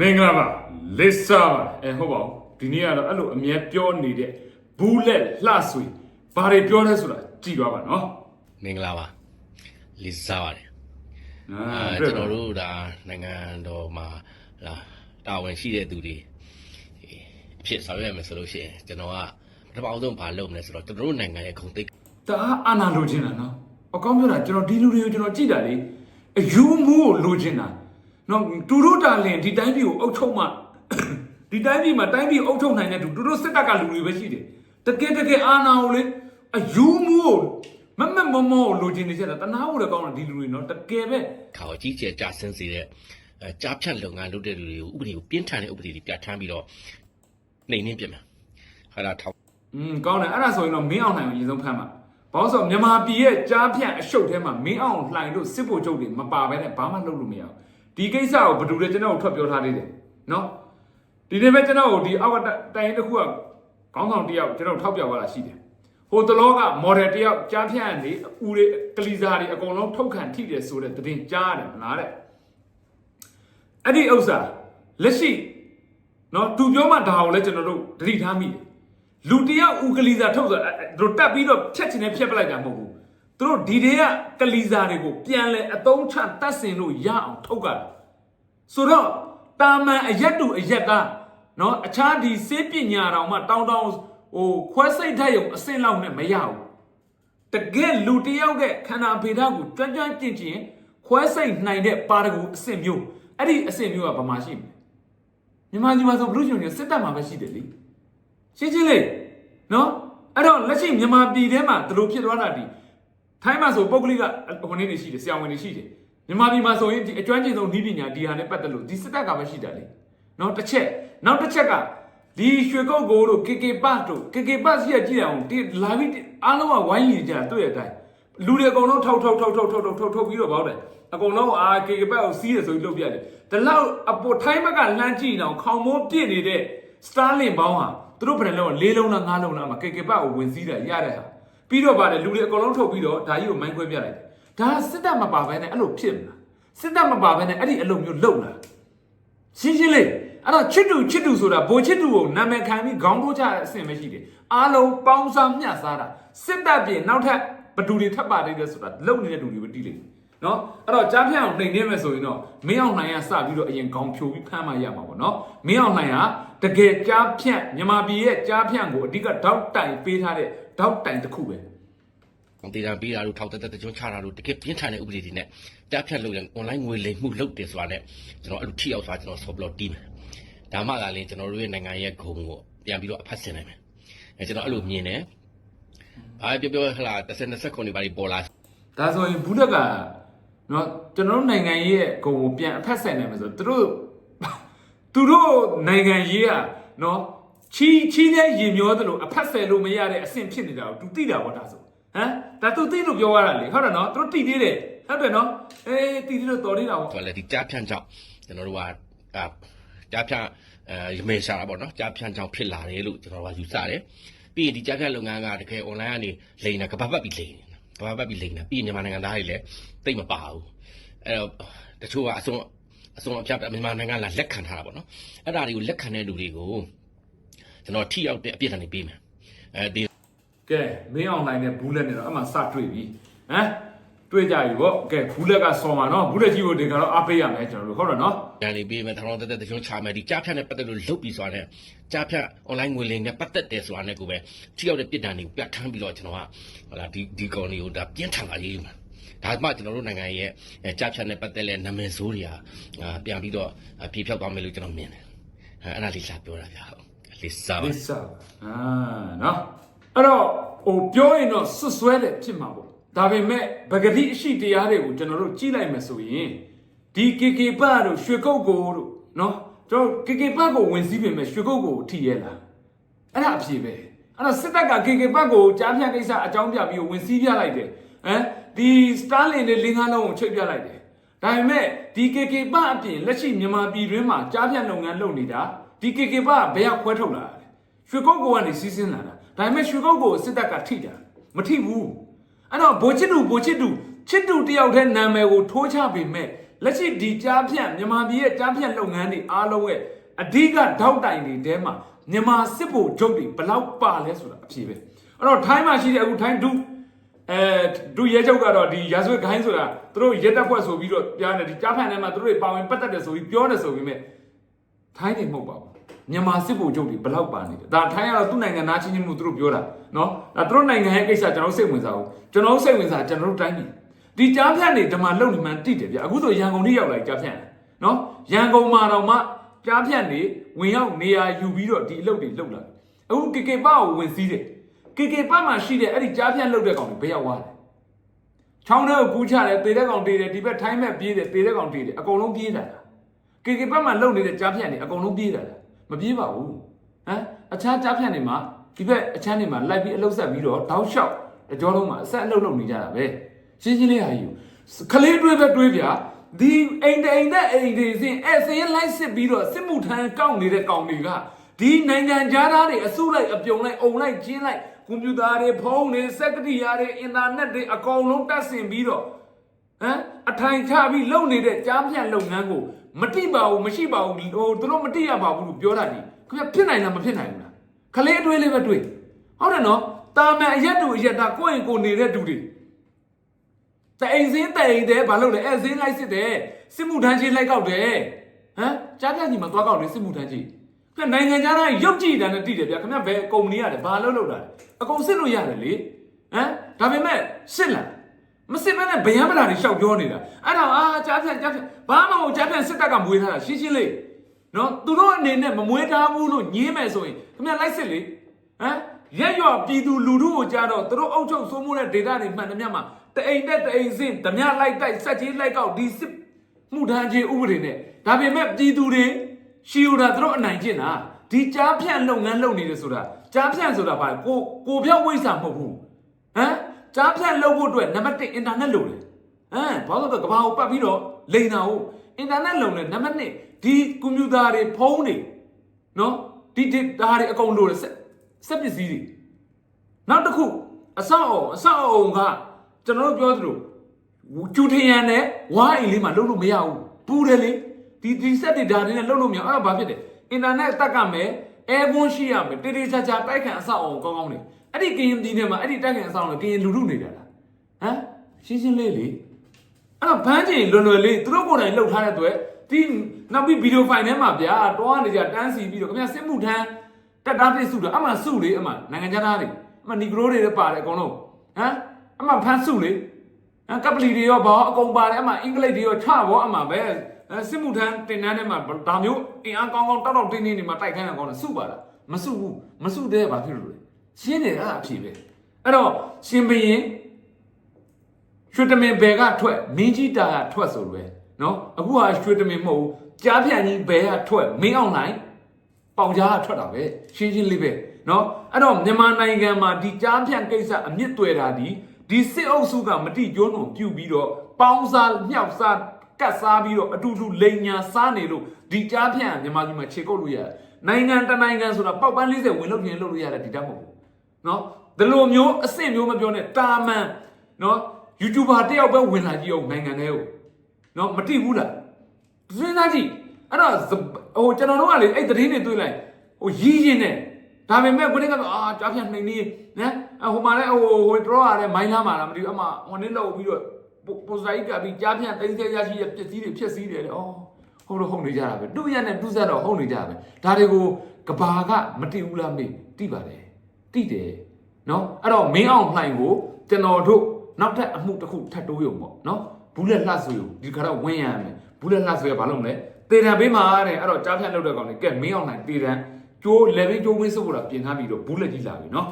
မင်္ဂလာပါလစ်စာပါအဲဟုတ်ပါဘူးဒီနေ့ကတော့အဲ့လိုအမြဲပြောနေတဲ့ဘူးလက်လှဆွေဘာတွေပြောလဲဆိုတာကြည်သွားပါနော်မင်္ဂလာပါလစ်စားပါတယ်အာအဲတွေ့ကျွန်ပါတော်တို့ဒါနိုင်ငံတော်မှာလာတာဝန်ရှိတဲ့သူတွေအေးအဖြစ်ဆောင်ရွက်မယ်ဆိုလို့ရှိရင်ကျွန်တော်ကပထမအောင်ဆုံးဘာလုပ်မလဲဆိုတော့ကျွန်တော်တို့နိုင်ငံရဲ့ဂုဏ်သိက္ခာတအားအာနာလိုချင်တာနော်အကောင်းပြောတာကျွန်တော်ဒီလူတွေကိုကျွန်တော်ကြည့်တာလေအယူမှုကိုလိုချင်တာ နော်သူတို့တာလင်ဒီတိုင်းပြည်ကိုအုပ်ချုပ်မှဒီတိုင်းပြည်မှာတိုင်းပြည်အုပ်ချုပ်နိုင်တဲ့သူသူတို့စစ်တပ်ကလူတွေပဲရှိတယ်တကယ်တကယ်အာနာကိုလေအယူမှုကိုမမတ်မမောလိုချင်နေကြတာတနာဖို့လည်းကောင်းတာဒီလူတွေနော်တကယ်ပဲကိုအကြီးကျယ်ကြာဆင်းစေတဲ့အဲကြားဖြတ်လုပ်ငန်းလုပ်တဲ့လူတွေကိုဥပဒေကိုပြင်းထန်တဲ့ဥပဒေတွေပြဋ္ဌာန်းပြီးတော့နှိမ်နှင်းပြမယ်ဟာလာထောက်อืมကောင်းတယ်အဲ့ဒါဆိုရင်တော့မင်းအောင်လှိုင်ကိုအရင်ဆုံးဖမ်းပါဘာလို့ဆိုတော့မြန်မာပြည်ရဲ့ကြားဖြန့်အရှုပ်ထဲမှာမင်းအောင်လှိုင်တို့စစ်ဖို့ချုပ်တွေမပါဘဲနဲ့ဘာမှလုပ်လို့မရဘူး ဒီကိစ္စကိုဘယ်သူလဲကျွန်တော်တို့ထွက်ပြောထားသေးတယ်နော်ဒီနေ့ပဲကျွန်တော်တို့ဒီအောက်ကတိုင်ရင်တစ်ခုကခေါင်းဆောင်တစ်ယောက်ကျွန်တော်တို့ထောက်ပြသွားတာရှိတယ်ဟိုတလောကမော်ဒယ်တစ်ယောက်ကြားဖြန့်နေဦးတွေကလီစာတွေအကုန်လုံးထုတ်ခံထိတယ်ဆိုတဲ့သတင်းကြားရတယ်မလားတဲ့အဲ့ဒီဥစ္စာလက်ရှိနော်သူပြောမှဒါကိုလည်းကျွန်တော်တို့သတိထားမိတယ်လူတယောက်ဥကလီဇာထုတ်ဆိုအဲ့အဲ့သူတို့တက်ပြီးတော့ဖြတ်ချင်တယ်ဖြတ်ပလိုက်တာမဟုတ်ဘူး သူတို့ဒီတွေကကလီစာတွေကိုပြန်လဲအသုံးချတတ်ဆင်လို့ရအောင်ထုတ်ကြတယ်ဆိုတော့တာမန်အရက်တူအရက်ကနော်အခြားဒီစေပညာတော်မှတောင်းတောင်းဟိုခွဲစိတ်ဓာတ်ရုံအစင်းလောက်နဲ့မရဘူးတကယ်လူတယောက်ရဲ့ခန္ဓာဖေဓာတ်ကိုကြွန့်ကြွန့်ကျင်ကျင်ခွဲစိတ်နိုင်တဲ့ပါရဂူအစင်မျိုးအဲ့ဒီအစင်မျိုးကဘာမှရှိမလဲမြန်မာပြည်မှာဆိုဘလူးရှင်တွေစစ်တပ်မှာပဲရှိတယ်လေရှင်းရှင်းလေးနော်အဲ့တော့လက်ရှိမြန်မာပြည်ထဲမှာဒီလိုဖြစ်သွားတာဒီ ထိုင်းမှာဆိုပုဂ္ဂလိကဟိုနေ့နေရှိတယ်ဆရာဝန်တွေရှိတယ်မြန်မာပြည်မှာဆိုရင်ဒီအကျွမ်းကျင်ဆုံးဤပညာဒီဟာနဲ့ပတ်သက်လို့ဒီစတက်ကပဲရှိတာလေနော်တစ်ချက်နောက်တစ်ချက်ကဒီရွှေကုတ်ကိုတို့ KK ပတ်တို့ KK ပတ်စီကကြည့်ရအောင်ဒီလာပြီးအားလုံးကဝိုင်းရကြတွေ့ရတိုင်းလူတွေအကုန်လုံးထောက်ထောက်ထောက်ထောက်ထောက်ထောက်ထောက်ထုတ်ပြီးတော့ဘောက်တယ်အကုန်လုံးအာ KK ပတ်ကိုစီးရဆိုပြီးလုပ်ပြတယ်ဒီလောက်အပေါ်ထိုင်းဘက်ကလှမ်းကြည့်အောင်ခေါင်မိုးပြည့်နေတဲ့ Starlink ဘောင်းဟာသူတို့ဘယ်လိုလဲ၄လုံးလား၅လုံးလားမ KK ပတ်ကိုဝင်စီးတာရတဲ့ဟာ ပြီးတော့ပါတယ်လူတွေအကုန်လုံးထုတ်ပြီးတော့ဒါကြီးကိုမိုင်းခွဲပြလိုက်တယ်ဒါစစ်တပ်မပါဘဲနဲ့အဲ့လိုဖြစ်မလားစစ်တပ်မပါဘဲနဲ့အဲ့ဒီအလုပ်မျိုးလုပ်လားရှင်းရှင်းလေးအဲ့တော့ချစ်တူချစ်တူဆိုတာဘိုလ်ချစ်တူကိုနာမည်ခံပြီးခေါင်းထိုးချတဲ့အဆင့်ပဲရှိတယ်အားလုံးပေါင်းစားမျှစားတာစစ်တပ်ပြင်နောက်ထပ်ဘသူတွေထပ်ပါသေးတယ်ဆိုတာလုံနေတဲ့လူတွေပဲတီးလိမ့်မယ်နော်အဲ့တော့ကြားဖြန့်အောင်နှိမ်နေမယ်ဆိုရင်တော့မင်းအောင်နိုင်ရစပြီးတော့အရင်ခေါင်းဖြိုပြီးဖမ်းမှရမှာပေါ့နော်မင်းအောင်နိုင်ကတကယ်ကြားဖြန့်မြန်မာပြည်ရဲ့ကြားဖြန့်ကိုအဓိကတောက်တိုင်ပေးထားတဲ့ တောက်တိုင်တစ်ခုပဲဒေတာပေးတာတို့ထောက်တက်တက်ကျွန်းချတာတို့တကယ်ပြင်းထန်တဲ့ဥပဒေတွေနဲ့ကြားဖြတ်လုပ်ရင် online ငွေလိမ်မှုလုပ်တယ်ဆိုတာနဲ့ကျွန်တော်အဲ့လိုထိရောက်စွာကျွန်တော်ဆော်ဘလော့တီးမယ်ဒါမှသာလေကျွန်တော်တို့ရဲ့နိုင်ငံရဲ့ဂုဏ်ကိုပြန်ပြီးတော့အဖတ်ဆင်နိုင်မယ်အဲကျွန်တော်အဲ့လိုမြင်တယ်ဘာပြောပြောဟလာ30 20ခုနေပါလိပေါ်လာဒါဆိုရင်ဘူးလက်ကနော်ကျွန်တော်တို့နိုင်ငံရေးရဲ့ဂုံကိုပြန်အဖက်ဆက်နိုင်မယ်ဆိုတော့သူတို့သူတို့နိုင်ငံရေးကနော် ချီချီတဲ့ရင်မျောသလိုအဖက်ဆက်လို့မရတဲ့အဆင့်ဖြစ်နေတာကို तू သိတာပေါ့ဒါဆိုဟမ်ဒါ तू သိလို့ပြောရတာလေဟုတ်တယ်နော်သူတို့သိသေးတယ်ဟုတ်တယ်နော်အေးသိသေးလို့တော်သေးတာပေါ့ဆိုတော့လေဒီကြားဖြန့်ကြောင့်ကျွန်တော်တို့ကအာကြားဖြန့်အဲရမေရှာတာပေါ့နော်ကြားဖြန့်ကြောင့်ဖြစ်လာတယ်လို့ကျွန်တော်ကယူဆတယ်ပြီးရင်ဒီကြားဖြန့်လုပ်ငန်းကတကယ် online ကနေလိန်တာကပတ်ပတ်ပြီးလိန်နေတာကပတ်ပတ်ပြီးလိန်တာပြီးရင်မြန်မာနိုင်ငံသားတွေလည်းသိမပါဘူးအဲ့တော့တချို့ကအစုံအစုံအပြတ်မြန်မာနိုင်ငံလာလက်ခံထားတာပေါ့နော်အဲ့ဒါတွေကိုလက်ခံတဲ့လူတွေကို ကျွန်တော်ထိရောက်တဲ့အပြစ်ဒဏ်တွေပေးမယ်အဲဒီကဲမင်းအောင်လိုင်းနဲ့ဘူးလက်နဲ့တော့အမှစတွေ့ပြီဟမ်တွေ့ကြပြီပေါ့ကဲဘူးလက်ကစော်မှာနော်ဘူးလက်ကြီးကိုဒီကတော့အားပေးရမယ်ကျွန်တော်တို့ဟုတ်တယ်နော်ရန်လေးပေးမယ်ထောင်တက်တက်တချို့ချမယ်ဒီကြားဖြတ်နဲ့ပတ်သက်လို့လုတ်ပြီးဆိုတာနဲ့ကြားဖြတ် online ငွေလိမ်နဲ့ပတ်သက်တယ်ဆိုတာနဲ့ကိုပဲထိရောက်တဲ့ပြစ်ဒဏ်တွေကိုပြဋ္ဌာန်းပြီးတော့ကျွန်တော်ကဟလာဒီဒီကောင်တွေကိုဒါပြင်းထန်လာရေးယူမှာဒါမှကျွန်တော်တို့နိုင်ငံရဲ့အဲကြားဖြတ်နဲ့ပတ်သက်တဲ့နာမည်ဆိုးတွေဟာအာပြန်ပြီးတော့အပြေဖြောက်သွားမယ်လို့ကျွန်တော်မြင်တယ်အဲအဲ့ဒါလေးလာပြောတာဗျာဟုတ် လေးစားပါလစ်စာအာနော်အဲ့တော့ဟိုပြောရင်တော့ဆွတ်ဆွဲတယ်ဖြစ်မှာပေါ့ဒါပေမဲ့ပဂတိအရှိတရားတွေကိုကျွန်တော်တို့ကြည့်လိုက်မယ်ဆိုရင်ဒီ KK ပတ်တို့ရွှေကုတ်ကိုတို့နော်ကျွန်တော် KK ပတ်ကိုဝင်စည်းပြင်မဲ့ရွှေကုတ်ကိုထိရဲလားအဲ့ဒါအဖြစ်ပဲအဲ့တော့စစ်တပ်က KK ပတ်ကိုကြားဖြတ်ကိစ္စအကြောင်းပြပြီးဝင်စည်းပြလိုက်တယ်ဟမ်ဒီ Starlink နဲ့လင်းကားလုံးကိုချိတ်ပြလိုက်တယ်ဒါပေမဲ့ဒီ KK ပတ်အပြင်လက်ရှိမြန်မာပြည်တွင်းမှာကြားဖြတ်လုပ်ငန်းလုပ်နေတာ ဒီ KK ပတ်ကဘယ်ကခွဲထုတ်လာတာလဲရွှေကုတ်ကိုကနေစီးဆင်းလာတာဒါပေမဲ့ရွှေကုတ်ကိုစစ်တပ်ကထိတာမထိဘူးအဲ့တော့ဘိုချစ်တူဘိုချစ်တူချစ်တူတယောက်တည်းနာမည်ကိုထိုးချပေမဲ့လက်ရှိဒီကြားဖြန့်မြန်မာပြည်ရဲ့ကြားဖြန့်လုပ်ငန်းတွေအားလုံးရဲ့အဓိကထောက်တိုင်တွေထဲမှာမြန်မာစစ်ဗိုလ်ချုပ်တွေဘယ်လောက်ပါလဲဆိုတာအဖြေပဲအဲ့တော့ထိုင်းမှာရှိတဲ့အခုထိုင်းဒုအဲဒုရဲချုပ်ကတော့ဒီရာဇဝတ်ဂိုင်းဆိုတာသူတို့ရဲတပ်ဖွဲ့ဆိုပြီးတော့ပြောတယ်ဒီကြားဖြန့်ထဲမှာသူတို့တွေပါဝင်ပတ်သက်တယ်ဆိုပြီးပြောတယ်ဆိုပြီးမြဲ ထိုင်းနေမဟုတ်ပါဘူးမြန်မာစစ်ဗိုလ်ချုပ်တွေဘယ်လောက်ပါနေလဲဒါထိုင်းကတော့သူ့နိုင်ငံသားချင်းချင်းမှုသူတို့ပြောတာနော်ဒါသူတို့နိုင်ငံရဲ့ကိစ္စကျွန်တော်စိတ်ဝင်စားဘူးကျွန်တော်စိတ်ဝင်စားကျွန်တော်တို့တိုင်းပြည်ဒီကြားဖြန့်တွေဒီမှာလုံနေမှန်းတိတယ်ဗျအခုဆိုရန်ကုန်ထိရောက်လာကြားဖြန့်နော်ရန်ကုန်မှာတော့မှကြားဖြန့်တွေဝင်ရောက်နေရာယူပြီးတော့ဒီအလုပ်တွေလုပ်လာအခုကေကေပကိုဝင်စည်းတယ်ကေကေပမှာရှိတဲ့အဲ့ဒီကြားဖြန့်လုပ်တဲ့ကောင်တွေဘယ်ရောက်သွားလဲချောင်းထဲကိုကူးချတယ်တေတဲ့ကောင်တေတယ်ဒီဘက်ထိုင်းဘက်ပြေးတယ်တေတဲ့ကောင်တေတယ်အကုန်လုံးပြေးတာလား ကေကေပမှာလုံနေတဲ့ကြားဖြန့်တွေအကုန်လုံးပြေးတာလားမပြေးပါဘူးဟမ်အခြားကြားဖြန့်တွေမှာဒီဘက်အခြားတွေမှာလိုက်ပြီးအလုပ်ဆက်ပြီးတော့တောက်လျှောက်တကြောလုံးမှာအဆက်အလုပ်လုပ်နေကြတာပဲရှင်းရှင်းလေးဟာယူခလေးတွေးပဲတွေးပြဒီအိမ်တအိမ်တဲ့အိမ်တွေစင်အဲ့စရင်လိုက်စစ်ပြီးတော့စစ်မှုထမ်းကောက်နေတဲ့ကောင်တွေကဒီနိုင်ငံသားသားတွေအစုလိုက်အပြုံလိုက်အုံလိုက်ကျင်းလိုက်ကွန်ပျူတာတွေဖုန်းတွေစက်ကရိယာတွေအင်တာနက်တွေအကောင်လုံးတက်ဆင်ပြီးတော့ဟမ်အထိုင်ချပြီးလုပ်နေတဲ့ကြားဖြန့်လုပ်ငန်းကို မတိပါဘူးမရှိပါဘူးဟိုသူတို့မတိရပါဘူးလို့ပြောတာဒီခင်ဗျဖြစ်နိုင်လားမဖြစ်နိုင်ဘူးလားခလေးအတွေးလေးပဲတွေးဟုတ်တယ်နော်တာမန်အရက်တူအရက်တာကိုယ့်ရင်ကိုယ်နေတဲ့တူတွေတအိမ်စင်းတအိမ်တဲ့ဘာလို့လဲအဲစင်းလိုက်စစ်တယ်စစ်မှုထမ်းချင်းလိုက်ကောက်တယ်ဟမ်ကြားဖြန့်ကြီးမှာသွားကောက်တယ်စစ်မှုထမ်းချင်းခင်ဗျနိုင်ငံခြားသားရုပ်ကြည့်တယ်နဲ့တိတယ်ဗျခင်ဗျဘယ်ကုမ္ပဏီရတယ်ဘာလို့လုပ်တာလဲအကုန်စစ်လို့ရတယ်လေဟမ်ဒါပေမဲ့စစ်လား မစစ်မဲနဲ့ဗျမ်းပလာတွေရှောက်ပြောနေတာအဲ့တော့အာကြားဖြန့်ကြားဖြန့်ဘာမှမဟုတ်ကြားဖြန့်စစ်တပ်ကမွေးထားတာရှင်းရှင်းလေးနော်သူတို့အနေနဲ့မမွေးထားဘူးလို့ညင်းမယ်ဆိုရင်ခင်ဗျလိုက်စစ်လေဟမ်ရက်ရွပြည်သူလူထုကိုကြားတော့သူတို့အုပ်ချုပ်စိုးမိုးတဲ့ data တွေမှန်တယ်မြတ်မှာတအိမ်နဲ့တအိမ်စင်ဓမြလိုက်တိုက်စက်ကြီးလိုက်ကောက်ဒီစစ်မှုထမ်းခြင်းဥပဒေနဲ့ဒါပေမဲ့ပြည်သူတွေရှီယူတာသူတို့အနိုင်ကျင့်တာဒီကြားဖြန့်လုပ်ငန်းလုပ်နေတယ်ဆိုတာကြားဖြန့်ဆိုတာဘာလဲကိုကိုပြောက်ဝိစာမဟုတ်ဘူးဟမ် ကြားဖြတ်လုပ်ဖို့အတွက်နံပါတ်1အင်တာနက်လိုတယ်ဟမ်ဘာလို့လဲကဘာကိုပတ်ပြီးတော့လိန်တာဟုတ်အင်တာနက်လုံတယ်နံပါတ်2ဒီကွန်ပျူတာတွေဖုန်းတွေနော်ဒီဒီဒါတွေအကုန်လိုတယ်စက်စက်ပစ္စည်းတွေနောက်တစ်ခုအဆောက်အုံအဆောက်အုံကကျွန်တော်တို့ပြောသလိုကျူထရန်နဲ့ဝါအိမ်လေးမှာလုပ်လို့မရဘူးပူတယ်လေဒီဒီစက်တွေဒါတွေနဲ့လုပ်လို့မရအဲ့ဒါဘာဖြစ်တယ်အင်တာနက်တက်ကမယ်အဲဘွန်းရှိရမယ်တေတေချာချာတိုက်ခံအဆောက်အုံကောင်းကောင်းနေ အဲ့ဒီကရင်ပြည်နယ်မှာအဲ့ဒီတိုက်ခံအဆောက်အုံကရင်လူလူနေတာလားဟမ်ရှင်းရှင်းလေးလေအဲ့တော့ဘန်းကျင်လွယ်လွယ်လေးသူတို့ကိုယ်တိုင်လှုပ်ထားတဲ့အတွက်ဒီနောက်ပြီးဗီဒီယိုဖိုင်ထဲမှာဗျာတွားနေကြတန်းစီပြီးတော့ခင်ဗျာစစ်မှုထမ်းတက်တာပြည့်စုတယ်အမှစုလေအမှနိုင်ငံခြားသားတွေအမှနီဂရိုတွေလည်းပါတယ်အကုန်လုံးဟမ်အမှဖန်းစုလေဟမ်ကပလီတွေရောဘောအကုန်ပါတယ်အမှအင်္ဂလိပ်တွေရောချဘောအမှပဲအဲစစ်မှုထမ်းတင်တန်းထဲမှာဒါမျိုးအင်အားကောင်းကောင်းတောက်တောက်တင်းတင်းနေမှာတိုက်ခိုင်းတာကောင်းတယ်စုပါလားမစုဘူးမစုတဲ့ဘာဖြစ်လို့လဲ ရှင်းတယ်အဲ့ဒါအဖြစ်ပဲအဲ့တော့ရှင်ဘရင်ရွှေတမင်ဘယ်ကထွက်မင်းကြီးတာကထွက်ဆိုလွယ်နော်အခုဟာရွှေတမင်မဟုတ်ဘူးကြားဖြန့်ကြီးဘယ်ကထွက်မင်းအောင်နိုင်ပေါင်ကြားကထွက်တာပဲရှင်းရှင်းလေးပဲနော်အဲ့တော့မြန်မာနိုင်ငံမှာဒီကြားဖြန့်ကိစ္စအမြင့်တွေ့တာဒီဒီစစ်အုပ်စုကမတိကျိုးနှုံပြုတ်ပြီးတော့ပေါင်းစားမြောက်စားကတ်စားပြီးတော့အတူတူလိန်ညာစားနေလို့ဒီကြားဖြန့်ကမြန်မာပြည်မှာခြေကုပ်လို့ရတယ်နိုင်ငံတနိုင်ငံဆိုတာပေါက်ပန်း40ဝင်လို့ပြင်လို့လို့ရတယ်ဒီတတ်မဟုတ်ဘူး နော်ဒီလိုမျိုးအဆင့်မျိုးမပြောနဲ့တာမန်နော် YouTuber တယောက်ပဲဝင်လာကြည့်အောင်နိုင်ငံထဲကိုနော်မတိဘူးလားစဉ်းစားကြည့်အဲ့တော့ဇဟိုကျွန်တော်တို့ကလေအဲ့သတင်းတွေတွေ့လိုက်ဟိုရီးရင်နဲ့ဒါပေမဲ့ကိုနေကတော့အာကြားဖြတ်နှိမ်နေနော်အဟိုမှာလည်းဟိုဟိုတော့ရတယ်မိုင်းလာမှာလားမသိဘူးအမှဟိုနေလောက်ပြီးတော့ပိုစတာကြီးကပြီးကြားဖြတ်တင်းသေးရရှိရပစ္စည်းတွေဖြစ်စည်းတယ်လေဩဟုတ်တော့ဟုတ်နေကြတာပဲတူရနဲ့တူဆက်တော့ဟုတ်နေကြတာပဲဒါတွေကိုကဘာကမတိဘူးလားမေးတိပါတယ် တိတယ်နော်အဲ့တော့မင်းအောင်လှိုင်ကိုကျွန်တော်တို့နောက်ထပ်အမှုတစ်ခုထပ်တိုးရုံပေါ့နော်ဘူးလက်လှဆွေကိုဒီခါတော့ဝင်းရမယ်ဘူးလက်လှဆွေကဘာလုပ်မလဲတေတံပေးမှာတဲ့အဲ့တော့ကြားဖြတ်လုပ်တဲ့ကောင်လေးကဲမင်းအောင်လှိုင်တေတံကျိုး level ကျိုးဝင်းစုပ်ကိုတော့ပြင်ထားပြီးတော့ဘူးလက်ကြီးလာပြီနော်